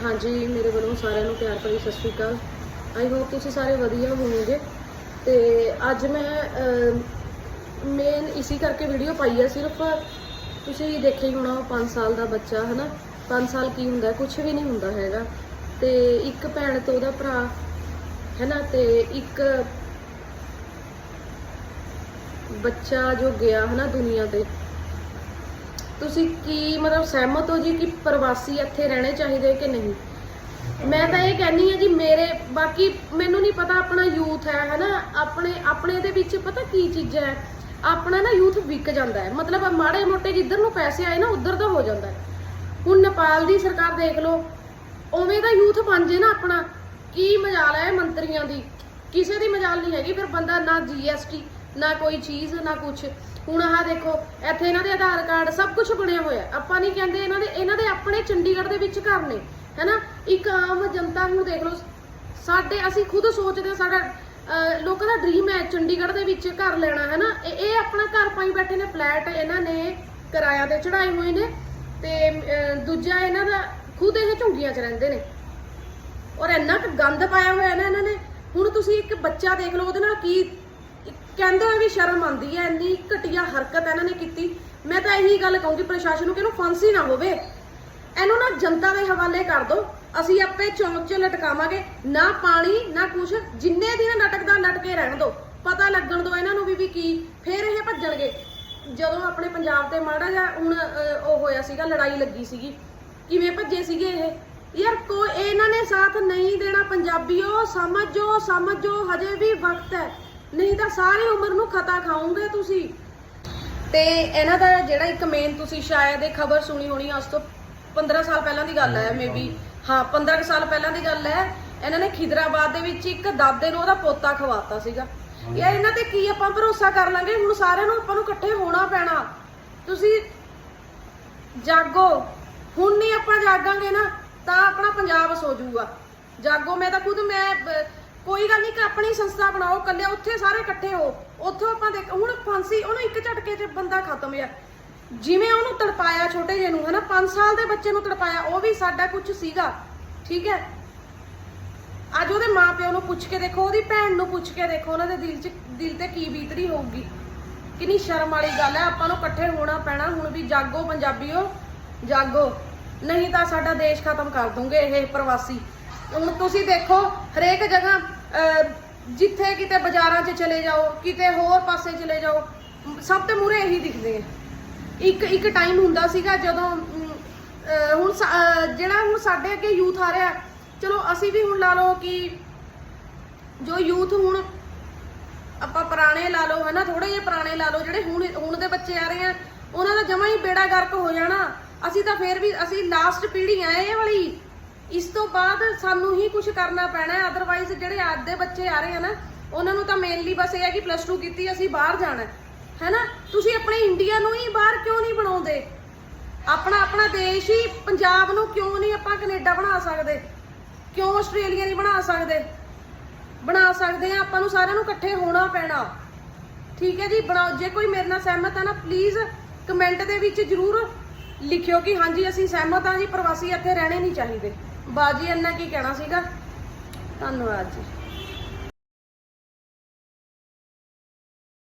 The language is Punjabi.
ਹਾਂਜੀ, ਮੇਰੇ ਵੱਲੋਂ ਸਾਰਿਆਂ ਨੂੰ ਪਿਆਰ ਭਰੀ ਸਤਿ ਸ਼੍ਰੀ ਅਕਾਲ। ਆਈ ਹੋਪ ਤੁਸੀਂ ਸਾਰੇ ਵਧੀਆ ਹੋਵੋਗੇ। ਤੇ ਅੱਜ ਮੈਂ ਮੇਨ ਇਸੀ ਕਰਕੇ ਵੀਡੀਓ ਪਾਈ ਹੈ ਸਿਰਫ ਤੁਸੀਂ ਦੇਖਿਆ ਹੀ ਹੋਣਾ 5 ਸਾਲ ਦਾ ਬੱਚਾ, ਹਨਾ? 5 ਸਾਲ ਕੀ ਹੁੰਦਾ ਕੁਝ ਵੀ ਨਹੀਂ ਹੁੰਦਾ ਹੈਗਾ। ਤੇ ਇੱਕ ਭੈਣ ਤੋਂ ਉਹਦਾ ਭਰਾ, ਹੈਨਾ? ਤੇ ਇੱਕ ਬੱਚਾ ਜੋ ਗਿਆ, ਹਨਾ, ਦੁਨੀਆ ਤੇ। ਤੁਸੀਂ ਕੀ ਮਤਲਬ ਸਹਿਮਤ ਹੋ ਜੀ ਕਿ ਪ੍ਰਵਾਸੀ ਇੱਥੇ ਰਹਿਣੇ ਚਾਹੀਦੇ ਕਿ ਨਹੀਂ? ਮੈਂ ਤਾਂ ਇਹ ਕਹਿੰਨੀ ਆ ਜੀ ਮੇਰੇ, ਬਾਕੀ ਮੈਨੂੰ ਨਹੀਂ ਪਤਾ ਆਪਣਾ ਯੂਥ ਹੈ, ਹਨਾ? ਆਪਣੇ ਆਪਣੇ ਦੇ ਵਿੱਚ ਪਤਾ ਕੀ ਚੀਜ਼ਾਂ ਹੈ? ਆਪਣਾ ਨਾ ਯੂਥ ਵਿਕ ਜਾਂਦਾ ਹੈ। ਮਤਲਬ ਮਾੜੇ ਮੋਟੇ ਜਿੱਧਰ ਨੂੰ ਪੈਸੇ ਆਏ ਨਾ, ਉਧਰ ਦਾ ਹੋ ਜਾਂਦਾ ਹੈ। ਹੁਣ ਨੇਪਾਲ ਦੀ ਸਰਕਾਰ ਦੇਖ ਲਓ, ਉਵੇਂ ਦਾ ਯੂਥ ਬਣ ਜੇ ਨਾ ਆਪਣਾ, ਕੀ ਮਜਾਲ ਹੈ ਮੰਤਰੀਆਂ ਦੀ? ਕਿਸੇ ਦੀ ਮਜਾਲ ਨਹੀਂ ਹੈਗੀ, ਫਿਰ ਬੰਦਾ ਨਾ ਜੀਐਸਟੀ ਨਾ ਕੋਈ ਚੀਜ਼, ਨਾ ਕੁਛ। ਹੁਣ ਆਹ ਦੇਖੋ, ਇੱਥੇ ਇਹਨਾਂ ਦੇ ਆਧਾਰ ਕਾਰਡ ਸਭ ਕੁਝ ਬਣਿਆ ਹੋਇਆ। ਆਪਾਂ ਨਹੀਂ ਕਹਿੰਦੇ ਇਹਨਾਂ ਦੇ ਇਹਨਾਂ ਦੇ ਆਪਣੇ ਚੰਡੀਗੜ੍ਹ ਦੇ ਵਿੱਚ ਘਰ ਨੇ, ਹੈਨਾ? ਇੱਕ ਆਮ ਜਨਤਾ ਨੂੰ ਦੇਖ ਲਓ, ਸਾਡੇ, ਅਸੀਂ ਖੁਦ ਸੋਚਦੇ ਸਾਡਾ ਲੋਕਾਂ ਦਾ ਡ੍ਰੀਮ ਹੈ ਚੰਡੀਗੜ੍ਹ ਦੇ ਵਿੱਚ ਘਰ ਲੈਣਾ ਹੈ ਨਾ ਇਹ ਆਪਣਾ ਘਰ ਪਾਈ ਬੈਠੇ ਨੇ ਫਲੈਟ ਇਹਨਾਂ ਨੇ ਕਿਰਾਇਆ ਤੇ ਚੜਾਏ ਹੋਏ ਨੇ ਤੇ ਦੂਜਾ ਇਹਨਾਂ ਦਾ ਖੁਦ ਇਹ ਝੁੰਗੀਆਂ 'ਚ ਰਹਿੰਦੇ ਨੇ। ਔਰ ਇੰਨਾ ਕੁ ਗੰਦ ਪਾਇਆ ਹੋਇਆ ਨਾ ਇਹਨਾਂ ਨੇ। ਹੁਣ ਤੁਸੀਂ ਇੱਕ ਬੱਚਾ ਦੇਖ ਲਓ, ਉਹਦੇ ਨਾਲ ਕੀ ਕਹਿੰਦੇ ਹੋਏ ਵੀ ਸ਼ਰਮ ਆਉਂਦੀ ਹੈ ਇੰਨੀ ਘਟੀਆ ਹਰਕਤ ਇਹਨਾਂ ਨੇ ਕੀਤੀ। ਮੈਂ ਤਾਂ ਇਹੀ ਗੱਲ ਕਹੂੰਗੀ ਪ੍ਰਸ਼ਾਸਨ ਨੂੰ ਕਿ ਇਹਨੂੰ ਫਾਂਸੀ ਨਾ ਹੋਵੇ। ਇਹਨੂੰ ਨਾ ਜਨਤਾ ਦੇ ਹਵਾਲੇ ਕਰ ਦਿਓ ਅਸੀਂ ਆਪੇ ਚੌਂਕ 'ਚ ਲਟਕਾਵਾਂਗੇ। ਨਾ ਪਾਣੀ, ਨਾ ਕੁਛ। ਜਿੰਨੇ ਦਿਨ ਲਟਕਦਾ ਲਟਕੇ ਰਹਿਣ ਦਿਓ ਪਤਾ ਲੱਗਣ ਦਿਓ ਇਹਨਾਂ ਨੂੰ ਵੀ ਵੀ ਕੀ। ਫੇਰ ਇਹ ਭੱਜਣਗੇ ਜਦੋਂ ਆਪਣੇ ਪੰਜਾਬ ਤੇ ਮਾੜਾ ਜਿਹਾ ਹੁਣ ਉਹ ਹੋਇਆ ਸੀਗਾ, ਲੜਾਈ ਲੱਗੀ ਸੀਗੀ। ਕਿਵੇਂ ਭੱਜੇ ਸੀਗੇ ਇਹ? ਯਾਰ ਕੋ ਇਹਨਾਂ ਨੇ ਸਾਥ ਨਹੀਂ ਦੇਣਾ, ਪੰਜਾਬੀਓ, ਸਮਝੋ ਸਮਝੋ, ਹਜੇ ਵੀ ਵਕਤ ਹੈ। ਨਹੀਂ ਤਾਂ ਸਾਰੀ ਉਮਰ ਨੂੰ ਖਤਾ ਖਾਓਗੇ ਤੁਸੀਂ। ਤੇ ਇਹਨਾਂ ਦਾ ਜਿਹੜਾ ਇੱਕ ਮੇਨ ਤੁਸੀਂ ਸ਼ਾਇਦ ਇਹ ਖਬਰ ਸੁਣੀ ਹੋਣੀ ਅੱਜ ਤੋਂ 15 ਸਾਲ ਪਹਿਲਾਂ ਦੀ ਗੱਲ ਹੈ ਮੇਬੀ ਹਾਂ 15 ਕੁ ਸਾਲ ਪਹਿਲਾਂ ਦੀ ਗੱਲ ਹੈ। ਇਹਨਾਂ ਨੇ ਖਿਦਰਾਬਾਦ ਦੇ ਵਿੱਚ ਇੱਕ ਦਾਦੇ ਨੂੰ ਉਹਦਾ ਪੋਤਾ ਖਵਾਤਾ ਸੀਗਾ। ਯਾਰ ਇਹਨਾਂ ਤੇ ਕੀ ਆਪਾਂ ਭਰੋਸਾ ਕਰ ਲਾਂਗੇ? ਹੁਣ ਸਾਰਿਆਂ ਨੂੰ ਆਪਾਂ ਨੂੰ ਇਕੱਠੇ ਹੋਣਾ ਪੈਣਾ। ਤੁਸੀਂ ਜਾਗੋ। ਹੁਣ ਨਹੀਂ ਆਪਾਂ ਜਾਗਾਂਗੇ ਨਾ ਤਾਂ ਆਪਣਾ ਪੰਜਾਬ ਸੋ ਜਾਊਗਾ ਜਾਗੋ ਮੈਂ ਤਾਂ ਖੁਦ ਮੈਂ ਬ- ਕੋਈ ਗੱਲ ਨਹੀਂ ਕਿ ਆਪਣੀ ਸੰਸਥਾ ਬਣਾਓ ਕੱਲੇ ਉੱਥੇ ਸਾਰੇ ਇਕੱਠੇ ਹੋ। ਉੱਥੋਂ ਆਪਾਂ ਦੇਖ, ਹੁਣ ਫਾਂਸੀ, ਉਹਨੂੰ ਇੱਕ ਝਟਕੇ 'ਚ ਬੰਦਾ ਖਤਮ ਆ ਜਿਵੇਂ ਉਹਨੂੰ ਤੜਪਾਇਆ ਛੋਟੇ ਜਿਹੇ ਨੂੰ, ਹਨਾ 5 ਸਾਲ ਦੇ ਬੱਚੇ ਨੂੰ ਤੜਪਾਇਆ, ਉਹ ਵੀ ਸਾਡਾ ਕੁਝ ਸੀਗਾ, ਠੀਕ ਹੈ? ਅੱਜ ਉਹਦੇ ਮਾਪਿਓ ਨੂੰ ਪੁੱਛ ਕੇ ਦੇਖੋ, ਉਹਦੀ ਭੈਣ ਨੂੰ ਪੁੱਛ ਕੇ ਦੇਖੋ, ਉਹਨਾਂ ਦੇ ਦਿਲ 'ਚ, ਦਿਲ ਤੇ ਕੀ ਬੀਤਰੀ ਹੋਊਗੀ। ਕਿੰਨੀ ਸ਼ਰਮ ਵਾਲੀ ਗੱਲ ਹੈ, ਆਪਾਂ ਨੂੰ ਇਕੱਠੇ ਹੋਣਾ ਪੈਣਾ, ਹੁਣ ਵੀ ਜਾਗੋ ਪੰਜਾਬੀਓ, ਜਾਗੋ। ਨਹੀਂ ਤਾਂ ਸਾਡਾ ਦੇਸ਼ ਖਤਮ ਕਰ ਦੂੰਗੇ ਇਹ ਪ੍ਰਵਾਸੀ। ਹੁਣ ਤੁਸੀਂ ਦੇਖੋ, ਹਰੇਕ ਜਗ੍ਹਾ ਜਿੱਥੇ ਕਿਤੇ ਬਾਜ਼ਾਰਾਂ 'ਚ ਚਲੇ ਜਾਓ, ਕਿਤੇ ਹੋਰ ਪਾਸੇ ਚਲੇ ਜਾਓ, ਸਭ ਤੋਂ ਮੂਰੇ ਇਹੀ ਦਿਖਦੇ ਆ। ਇੱਕ ਇੱਕ ਟਾਈਮ ਹੁੰਦਾ ਸੀਗਾ ਜਦੋਂ ਹੁਣ ਸਾ- ਜਿਹੜਾ ਹੁਣ ਸਾਡੇ ਅੱਗੇ ਯੂਥ ਆ ਰਿਹਾ, ਚਲੋ ਅਸੀਂ ਵੀ ਹੁਣ ਲਾ ਲਓ ਕਿ ਜੋ ਯੂਥ ਹੁਣ ਆਪਾਂ ਪੁਰਾਣੇ ਲਾ ਲਓ, ਹਨਾ ਥੋੜੇ ਜਿਹੇ ਪੁਰਾਣੇ ਲਾ ਲਓ, ਜਿਹੜੇ ਹੁਣ ਹੁਣ ਦੇ ਬੱਚੇ ਆ ਰਹੇ ਆ, ਉਹਨਾਂ ਦਾ ਜਮਾ ਹੀ ਬੇੜਾ ਗਰਕ ਹੋ ਜਾਣਾ। ਅਸੀਂ ਤਾਂ ਫੇਰ ਵੀ, ਅਸੀਂ ਲਾਸਟ ਪੀੜ੍ਹੀ ਆ, ਇਹ ਵਾਲੀ। ਇਸ ਤੋਂ ਬਾਅਦ ਸਾਨੂੰ ਹੀ ਕੁਝ ਕਰਨਾ ਪੈਣਾ ਹੈ। ਅਦਰਵਾਈਜ਼ ਜਿਹੜੇ ਅੱਜ ਦੇ ਬੱਚੇ ਆ ਰਹੇ ਆ ਨਾ, ਉਹਨਾਂ ਨੂੰ ਤਾਂ ਮੇਨਲੀ ਬਸ ਇਹ ਹੈ ਕਿ ਪਲੱਸ 2 ਕੀਤੀ, ਅਸੀਂ ਬਾਹਰ ਜਾਣਾ ਹੈ। ਹੈਨਾ? ਤੁਸੀਂ ਆਪਣੇ ਇੰਡੀਆ ਨੂੰ ਹੀ ਬਾਹਰ ਕਿਉਂ ਨਹੀਂ ਬਣਾਉਂਦੇ? ਆਪਣਾ ਆਪਣਾ ਦੇਸ਼ ਹੀ ਪੰਜਾਬ ਨੂੰ ਕਿਉਂ ਨਹੀਂ ਆਪਾਂ ਕੈਨੇਡਾ ਬਣਾ ਸਕਦੇ? ਕਿਉਂ ਆਸਟ੍ਰੇਲੀਆ ਨਹੀਂ ਬਣਾ ਸਕਦੇ? ਬਣਾ ਸਕਦੇ ਆ, ਆਪਾਂ ਨੂੰ ਸਾਰਿਆਂ ਨੂੰ ਇਕੱਠੇ ਹੋਣਾ ਪੈਣਾ। ਠੀਕ ਹੈ ਜੀ? ਬਣਾਓ ਜੇ ਕੋਈ ਮੇਰੇ ਨਾਲ ਸਹਿਮਤ ਹੈ ਨਾ ਪਲੀਜ਼ ਕਮੈਂਟ ਦੇ ਵਿੱਚ ਜਰੂਰ ਲਿਖਿਓ ਕਿ ਹਾਂਜੀ, ਅਸੀਂ ਸਹਿਮਤ ਹਾਂ ਜੀ, ਪ੍ਰਵਾਸੀ ਇੱਥੇ ਰਹਿਣੇ ਨਹੀਂ ਚਾਹੀਦੇ। ਬਾਜੀ ਇੰਨਾ ਕੀ ਕਹਿਣਾ ਸੀਗਾ? ਧੰਨਵਾਦ ਜੀ।